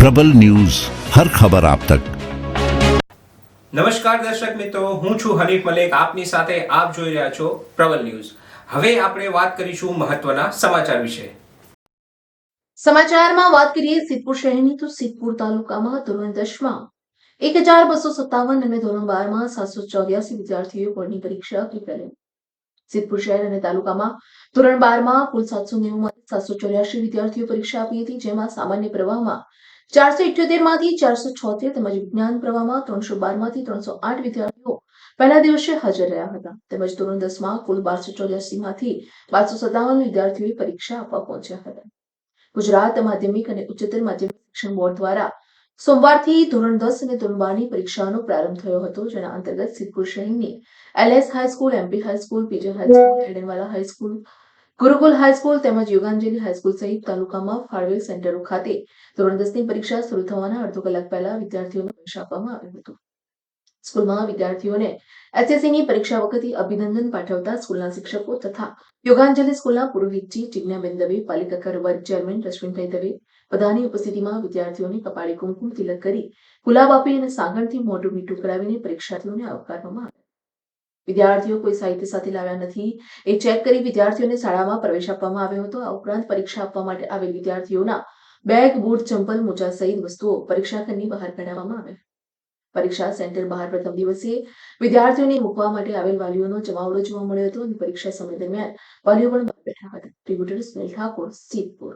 પ્રબલ news હર ખબર આપ તક. નમસ્કાર દર્શક મિત્રો હું છું હરીફ મલેક. આપની સાથે આપ જોઈ રહ્યા છો પ્રબલ ન્યૂઝ. હવે આપણે વાત કરીશું મહત્વના સમાચાર વિશે. સમાચારમાં વાત કરીએ સિદ્ધપુર શહેરની તો સિદ્ધપુર તાલુકામાં ધોરણ દસમાં. એક હજાર બસો સત્તાવન અને ધોરણ બારમાં સાતસો ચોર્યાસી વિદ્યાર્થીઓએ બોર્ડની પરીક્ષા આપી કરી સિદ્ધપુર શહેર અને તાલુકામાં ધોરણ બારમાં કુલ સાતસો નેવું સાતસો ચોર્યાસી વિદ્યાર્થીઓ પરીક્ષા આપી હતી જેમાં સામાન્ય પ્રવાહમાં ચારસો ઇઠ્યોતેરમાંથી ચારસો છોતેર તેમજ વિજ્ઞાન પ્રવાહમાં ત્રણસો બારમાંથી ત્રણસો આઠ વિદ્યાર્થીઓ પહેલા દિવસે હાજર રહ્યા હતા. તેમજ ધોરણ દસમાં કુલ બારસો ચોર્યાસી માંથી બારસો સત્તાવન વિદ્યાર્થીઓએ પરીક્ષા આપવા પહોંચ્યા હતા. ગુજરાત માધ્યમિક અને ઉચ્ચતર માધ્યમિક શિક્ષણ બોર્ડ દ્વારા સોમવારથી ધોરણ દસ અને ધોરણ બારની પરીક્ષાનો પ્રારંભ થયો હતો, જેના અંતર્ગત સિદ્ધપુર શહેરની LS high school MP high school PJ high school Adenwala high school Gurukul high school તેમજ યોગાંજલી હાઈસ્કૂલ સહિત તાલુકામાં ફાળવેલ સેન્ટરો ખાતે ધોરણ દસની પરીક્ષા શરૂ થવાના અડધો કલાક પહેલા વિદ્યાર્થીઓને પ્રવેશ આપવામાં આવ્યું હતું. સ્કૂલમાં વિદ્યાર્થીઓને એસએસસીની પરીક્ષા વખતે અભિનંદન પાઠવતા સ્કૂલના શિક્ષકો તથા યોગાંજલિ સ્કૂલના પુરોહિતજી જિજ્ઞાબેન દવે, પાલિકા કર વર્ગ ચેરમેન રશ્મિભાઈ દવે, બધાની ઉપસ્થિતિમાં વિદ્યાર્થીઓને કપાળે કુમકુમ તિલક કરી ગુલાબ આપી અને સાગણથી મોઢું મીઠું કરાવીને પરીક્ષાર્થીઓને આવકારવામાં આવ્યા. વિદ્યાર્થીઓ કોઈ સાહિત્ય સાથે લાવ્યા નથી. એ ચેક કરી વિદ્યાર્થીઓને શાળામાં પ્રવેશ આપવામાં આવ્યો હતો. આ ઉપરાંત પરીક્ષા આપવા માટે આવેલ વિદ્યાર્થીઓના બેગ, બૂટ, ચંપલ, મોજા સહિત વસ્તુઓ પરીક્ષા ખંડની બહાર કઢાવવામાં આવે. પરીક્ષા સેન્ટર બહાર પ્રથમ દિવસે વિદ્યાર્થીઓને મૂકવા માટે આવેલ વાલીઓનો જમાવડો જોવા મળ્યો હતો અને પરીક્ષા સમય દરમિયાન વાલીઓ પણ બેઠા હતા. ટ્રિબ્યુટર સુનિલ ઠાકોર, સિદ્ધપુર.